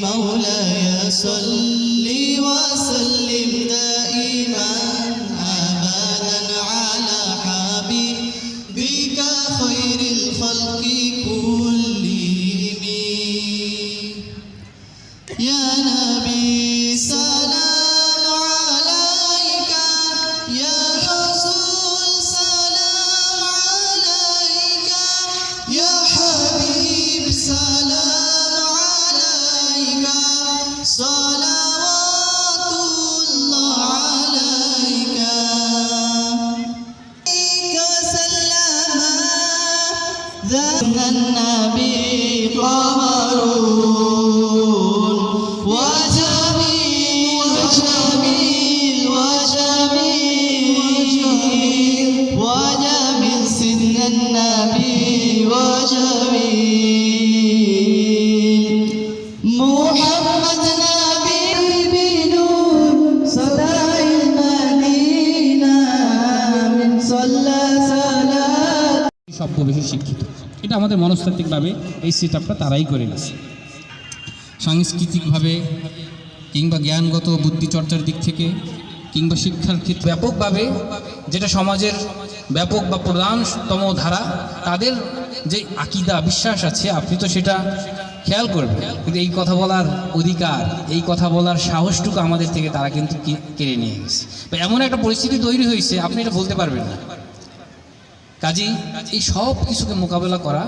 مولاي صل وسلم دائما ابدا على حبيبك خير الخلق كلهم. يا نبي سلام. ذاك النبي قمرون وجميل وجميل. وجميل وجميل. سن النبي وجميل. সবচেয়ে বেশি শিক্ষিত। এটা আমাদের মনস্তাত্ত্বিকভাবে এই সেট তারাই করে নিয়েছে। সাংস্কৃতিকভাবে কিংবা জ্ঞানগত বুদ্ধিচর্চার দিক থেকে কিংবা শিক্ষার ক্ষেত্রে ব্যাপকভাবে যেটা সমাজের ব্যাপক বা প্রধানতম ধারা, তাদের যে আকিদা, বিশ্বাস আছে, আপনি তো সেটা খেয়াল করবেন। কিন্তু এই কথা বলার অধিকার, এই কথা বলার সাহসটুকু আমাদের থেকে তারা কিন্তু কেড়ে নিয়ে গেছে। এমন একটা পরিস্থিতি তৈরি হয়েছে, আপনি এটা বলতে পারবেন না। কাজেই এই সব কিছুকে মোকাবেলা করা,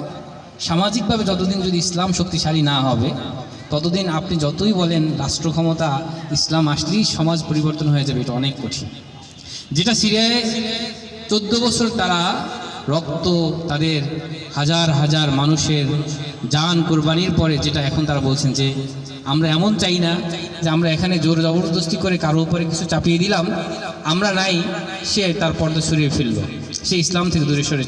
সামাজিকভাবে যতদিন যদি ইসলাম শক্তিশালী না হবে, ততদিন আপনি যতই বলেন রাষ্ট্র ক্ষমতা ইসলাম আসলেই সমাজ পরিবর্তন হয়ে যাবে, এটা অনেক কঠিন। যেটা সিরিয়ায় চোদ্দ বছর তারা রক্ত, তাদের হাজার হাজার মানুষের জান কোরবানির পরে যেটা এখন তারা বলছেন যে আমরা এমন চাই না যে আমরা এখানে জোর জবরদস্তি করে কারও উপরে কিছু চাপিয়ে দিলাম, আমরা নাই, সে তার পর্দা সরিয়ে ফেলল। সে ইসলাম থেকে দূরে সরে